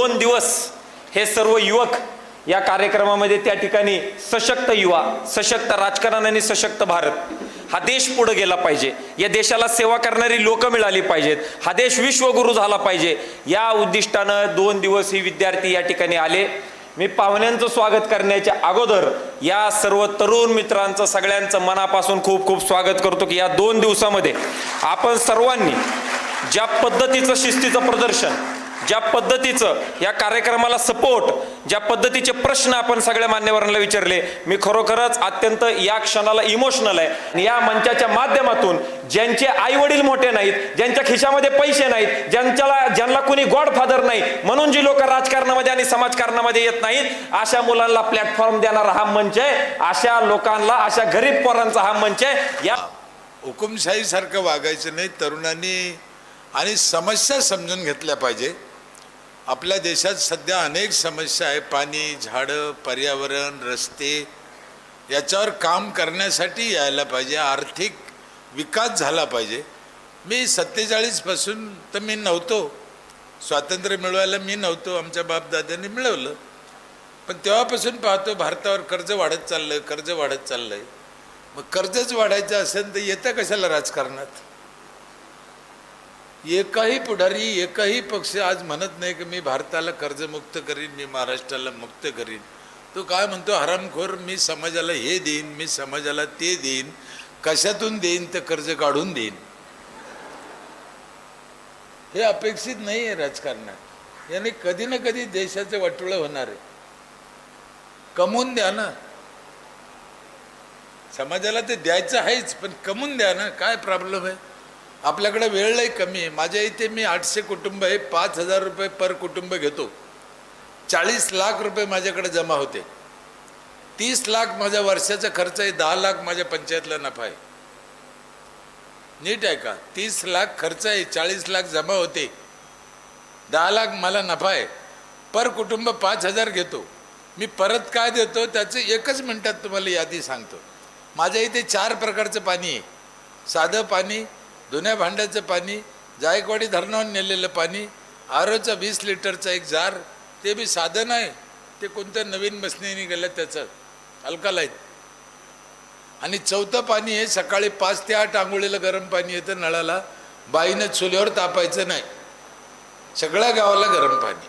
दोन दिवस हे सर्व युवक या कार्यक्रमामध्ये त्या ठिकाणी सशक्त युवा सशक्त राजकारण आणि सशक्त भारत हा देश पुढे गेला पाहिजे. या देशाला सेवा करणारी लोक मिळाली पाहिजेत. हा देश विश्वगुरु झाला पाहिजे. या उद्दिष्टानं दोन दिवस ही विद्यार्थी या ठिकाणी आले. मी पाहुण्यांचं स्वागत करण्याच्या अगोदर या सर्व तरुण मित्रांचं सगळ्यांचं मनापासून खूप खूप स्वागत करतो की या दोन दिवसामध्ये आपण सर्वांनी ज्या पद्धतीचं शिस्तीचं प्रदर्शन ज्या पद्धतीचं या कार्यक्रमाला सपोर्ट ज्या पद्धतीचे प्रश्न आपण सगळ्या मान्यवरांना विचारले मी खरोखरच अत्यंत या क्षणाला इमोशनल आहे. आणि या मंचाच्या माध्यमातून ज्यांचे आई वडील मोठे नाहीत ज्यांच्या खिशामध्ये पैसे नाहीत ज्यांच्याला ज्यांना कुणी गॉडफादर नाही म्हणून जी लोक राजकारणामध्ये आणि समाजकारणामध्ये येत नाहीत अशा मुलांना प्लॅटफॉर्म देणारा हा मंच आहे. अशा लोकांना अशा गरीब पोरांचा हा मंच आहे. या हुकुमशाहीसारखं वागायचं नाही तरुणांनी आणि समस्या समजून घेतल्या पाहिजे. आपल्या देशात सध्या अनेक समस्या आहे पाणी झाडं पर्यावरण रस्ते याच्यावर काम करण्यासाठी यायला पाहिजे. आर्थिक विकास झाला पाहिजे. मी सत्तेचाळीसपासून तर मी नव्हतो. स्वातंत्र्य मिळवायला मी नव्हतो. आमच्या बापदाद्यांनी मिळवलं. पण तेव्हापासून पाहतो भारतावर कर्ज वाढत चाललं कर्ज वाढत चाललं आहे मग कर्जच वाढायचं असेल तर येतं कशाला राजकारणात? एकही पुढारी एकही पक्ष आज म्हणत नाही की मी भारताला कर्जमुक्त करीन मी महाराष्ट्राला मुक्त करीन. तो काय म्हणतो? हरामखोर मी समाजाला हे देईन मी समाजाला ते देईन कशातून देईन तर कर्ज काढून देईन. हे अपेक्षित नाही आहे राजकारणात. याने कधी ना कधी देशाचं वाटोळं होणार आहे. कमवून द्या ना. समाजाला ते द्यायचं आहेच पण कमवून द्या ना. काय प्रॉब्लेम आहे? आपल्याकडे वेळ लई कमी आहे. माझ्या इथे मी आठशे कुटुंब आहे. पाच हजार रुपये पर कुटुंब घेतो. चाळीस लाख रुपये माझ्याकडे जमा होते. तीस लाख माझ्या वर्षाचा खर्च आहे. दहा लाख माझ्या पंचायतला नफा आहे. नीट आहे का? तीस लाख खर्च आहे. चाळीस लाख जमा होते. दहा लाख मला नफा आहे. पर कुटुंब पाच हजार घेतो. मी परत काय देतो त्याचं एकच मिनटात तुम्हाला यादी सांगतो. माझ्या इथे चार प्रकारचं पाणी आहे. साधं पाणी जुन्या भांड्याचं पाणी जायकवाडी धरणावर नेलेलं पाणी आरोचा वीस लिटरचा एक जार ते बी साधन आहे ते कोणत्या नवीन मशनीने गेलं त्याचं? अल्कालाईन आणि चौथं पाणी हे सकाळी पाच ते आठ आंघोळीला गरम पाणी येतं नळाला. बाईनं चुलीवर तापायचं नाही. सगळ्या गावाला गरम पाणी.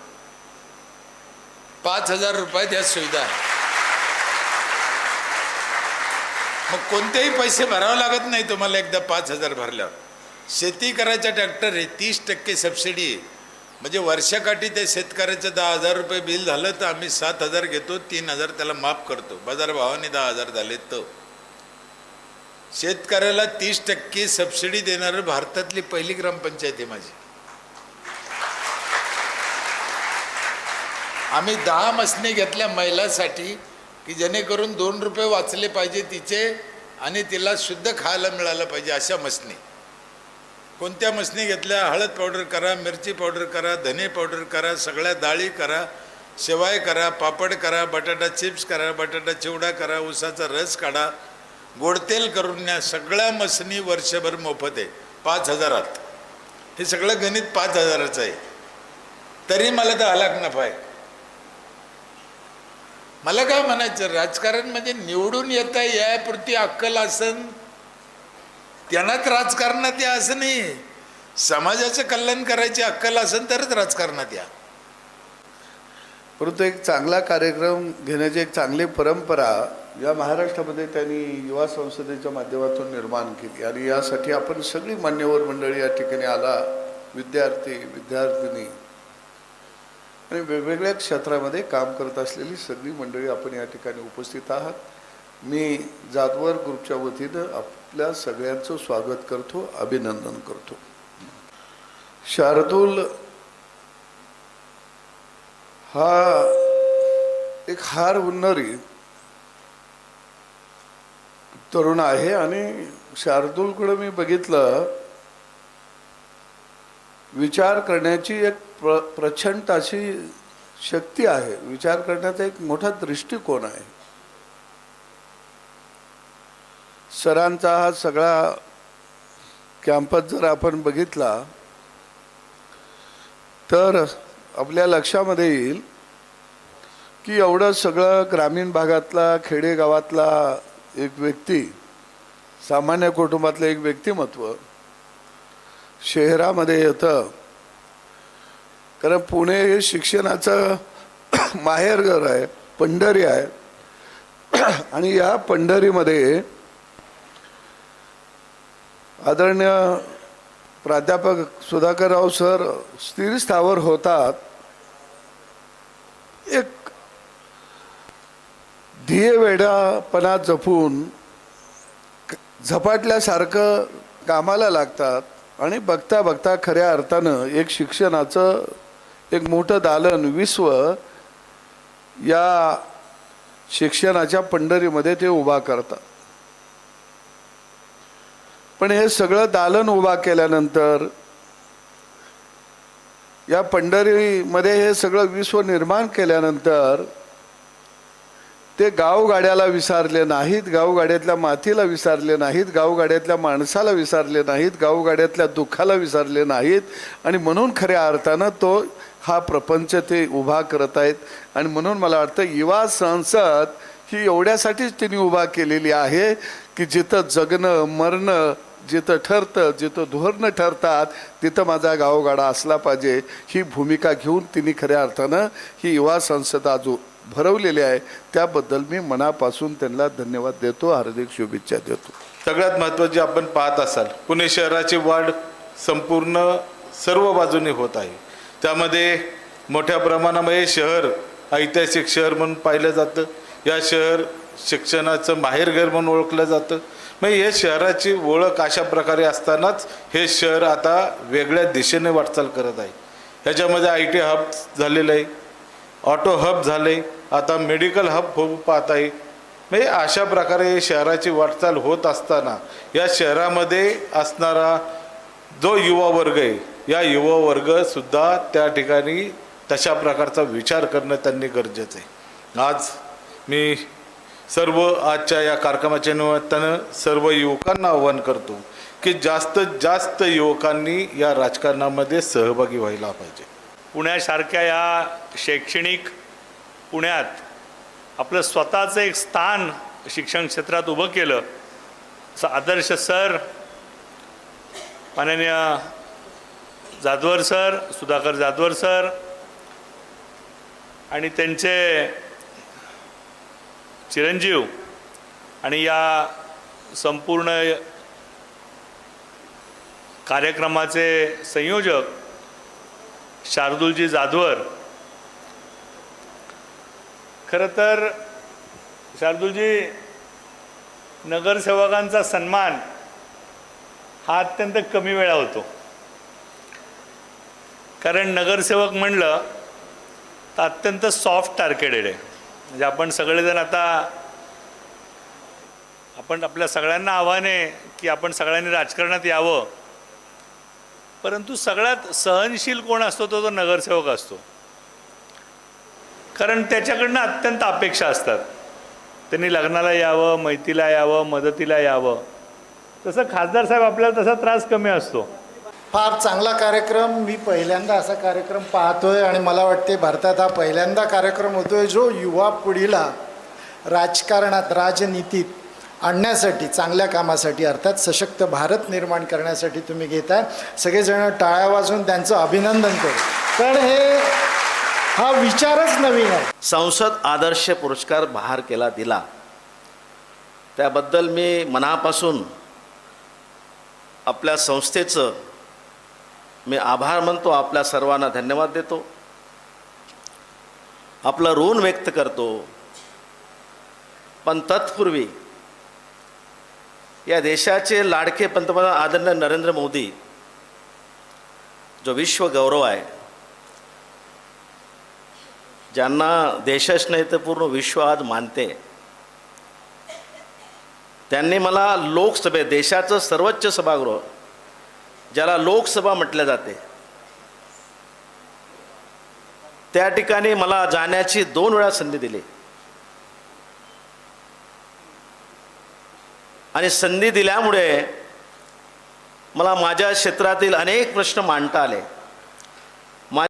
पाच हजार रुपयात या सुविधा आहे. मग कोणतेही पैसे भरावे लागत नाही तुम्हाला एकदा पाच हजार भरल्यावर. शेती करायचा ट्रॅक्टर आहे तीस टक्के सबसिडी आहे. म्हणजे वर्षाकाठी त्या शेतकऱ्याचं दहा हजार रुपये बिल झालं तर आम्ही सात हजार घेतो तीन हजार त्याला माफ करतो. बाजारभावाने दहा हजार झाले तर. शेतकऱ्याला तीस टक्के सबसिडी देणारं भारतातली पहिली ग्रामपंचायत आहे माझी. आम्ही दहा मसने घेतल्या महिलासाठी की जेणेकरून दोन रुपये वाचले पाहिजे तिचे आणि तिला शुद्ध खायला मिळालं पाहिजे अशा मसनी कोणत्या मसनी घेतल्या? हळद पावडर करा मिरची पावडर करा धने पावडर करा सगळ्या डाळी करा शेवाय करा पापड करा बटाटा चिप्स करा बटाटा चिवडा करा उसाचा रस काढा. गोडतेल करून या सगळ्या मसनी वर्षभर मोफत आहे. पाच हजारात. हे सगळं गणित पाच हजाराचं आहे. तरी मला तर हलाक नफा आहे. मला काय म्हणायचं? राजकारण म्हणजे निवडून येता यापुरती अक्कल असन त्यांनाच राजकारणात या असं नाही. समाजाचं कल्याण करायची अक्कल असेल तरच राजकारणात या. परंतु एक चांगला कार्यक्रम घेण्याची एक चांगली परंपरा या महाराष्ट्रामध्ये त्यांनी युवा संसदेच्या माध्यमातून निर्माण केली आणि यासाठी आपण सगळी मान्यवर मंडळी या ठिकाणी आला विद्यार्थी विद्यार्थिनी आणि वेगवेगळ्या क्षेत्रामध्ये काम करत असलेली सगळी मंडळी आपण या ठिकाणी उपस्थित आहात. मी जातवर ग्रुपच्या वतीनं आपल्या सगळ्यांचं स्वागत करतो अभिनंदन करतो. शार्दूल हा एक हार उन्नरी तरुण आहे आणि शार्दूलकडं मी बघितलं विचार करण्याची एक प्र प्रचंड अशी शक्ती आहे. विचार करण्याचा एक मोठा दृष्टिकोन आहे. सरांचा हा सगळा कॅम्पस जर आपण बघितला तर आपल्या लक्षामध्ये येईल की एवढं सगळं ग्रामीण भागातला खेडेगावातला एक व्यक्ती सामान्य कुटुंबातलं एक व्यक्तिमत्व शहरामध्ये येतं. कारण पुणे हे शिक्षणाचं माहेरघर आहे पंढरी आहे. आणि या पंढरीमध्ये आदरणीय प्राध्यापक सुधाकरराव सर स्थिरस्थावर होतात. एक ध्येयवेडापणा जपून झपाटल्यासारखं कामाला लागतात आणि बघता बघता खऱ्या अर्थानं एक शिक्षणाचं एक मोठं दालन विश्व या शिक्षणाच्या पंढरीमध्ये ते उभा करतात. पण हे सगळं दालन उभा केल्यानंतर या पंढरीमध्ये हे सगळं विश्व निर्माण केल्यानंतर ते गावगाड्याला विसारले नाहीत गावगाड्यातल्या मातीला विसारले नाहीत गावगाड्यातल्या माणसाला विसारले नाहीत गावगाड्यातल्या दुःखाला विसारले नाहीत. आणि म्हणून खऱ्या अर्थानं तो हा प्रपंच ते उभा करत आहेत. आणि म्हणून मला वाटतं युवा संसद ही एवढ्यासाठीच त्यांनी उभा केलेली आहे की जिथं जगणं मरणं जिथं ठरतं जिथं धोरणं ठरतात तिथं माझा गावगाडा असला पाहिजे ही भूमिका घेऊन तिने खऱ्या अर्थानं ही युवा संसद आज भरवलेली आहे. त्याबद्दल मी मनापासून त्यांना धन्यवाद देतो हार्दिक शुभेच्छा देतो. सगळ्यात महत्त्वाची आपण पाहत असाल पुणे शहराची वाढ संपूर्ण सर्व बाजूने होत आहे. त्यामध्ये मोठ्या प्रमाणामध्ये शहर ऐतिहासिक शहर म्हणून पाहिलं जातं. या शहर शिक्षणाचं माहेरघर म्हणून ओळखलं जातं. मग हे शहराची ओळख अशा प्रकारे असतानाच हे शहर आता वेगळ्या दिशेने वाटचाल करत आहे. ह्याच्यामध्ये आय टी हब झालेलं आहे. ऑटो हब झाले. आता मेडिकल हब होऊ पाहत आहे. म्हणजे अशा प्रकारे शहराची वाटचाल होत असताना या शहरामध्ये असणारा जो युवा वर्ग आहे या युवा वर्गसुद्धा त्या ठिकाणी तशा प्रकारचा विचार करणं त्यांनी गरजेचं आहे. आज मी सर्व आजच्या या कार्यक्रमाच्या निमित्तानं सर्व युवकांना आव्हान करतो की जास्तीत जास्त युवकांनी या राजकारणामध्ये सहभागी व्हायला पाहिजे. पुण्यासारख्या या शैक्षणिक पुण्यात आपलं स्वतःचं एक स्थान शिक्षण क्षेत्रात उभं केलं. स आदर्श सर माननीय जाधवर सर सुधाकर जाधवर सर आणि त्यांचे चिरंजीव आणि या संपूर्ण कार्यक्रमाचे संयोजक शार्दूलजी जाधवर. खरं तर शार्दूलजी नगरसेवकांचा सन्मान हा अत्यंत कमी वेळा होतो. कारण नगरसेवक म्हणलं तर अत्यंत सॉफ्ट टार्गेटेड आहे. म्हणजे आपण सगळेजण आता आपण आपल्या सगळ्यांना आव्हान आहे की आपण सगळ्यांनी राजकारणात यावं. परंतु सगळ्यात सहनशील कोण असतो तो तो नगरसेवक असतो. कारण त्याच्याकडनं अत्यंत अपेक्षा असतात. त्यांनी लग्नाला यावं मैतीला यावं मदतीला यावं. तसं खासदार साहेब आपल्याला तसा त्रास कमी असतो. फार चांगला कार्यक्रम. मी पहिल्यांदा असा कार्यक्रम पाहतोय आणि मला वाटते भारतात हा पहिल्यांदा कार्यक्रम होतोय जो युवा पिढीला राजकारणात राजनीतीत आणण्यासाठी चांगल्या कामासाठी अर्थात सशक्त भारत निर्माण करण्यासाठी तुम्ही घेताय. सगळेजण टाळ्या वाजून त्यांचं अभिनंदन करू. कारण हे हा विचारच नवीन आहे. संसद आदर्श पुरस्कार बहार केला दिला. त्याबद्दल मी मनापासून आपल्या संस्थेचं मी आभार मानतो आपल्या सर्वांना धन्यवाद देतो. आपलं ऋण व्यक्त करतो. पण तत्पूर्वी या देशाचे लाडके पंतप्रधान आदरणीय नरेंद्र मोदी जो विश्व गौरव आहे ज्यांना देशच नाही तर पूर्ण विश्व आज मानते त्यांनी मला लोकसभेत देशाचं सर्वोच्च सभागृह ज्याला लोकसभा म्हटल्या जाते. त्या ठिकाणी मला जाण्याची दोन वेळा संधी दिली. आणि संधी दिल्यामुळे मला माझ्या क्षेत्रातील अनेक प्रश्न मांडता आले.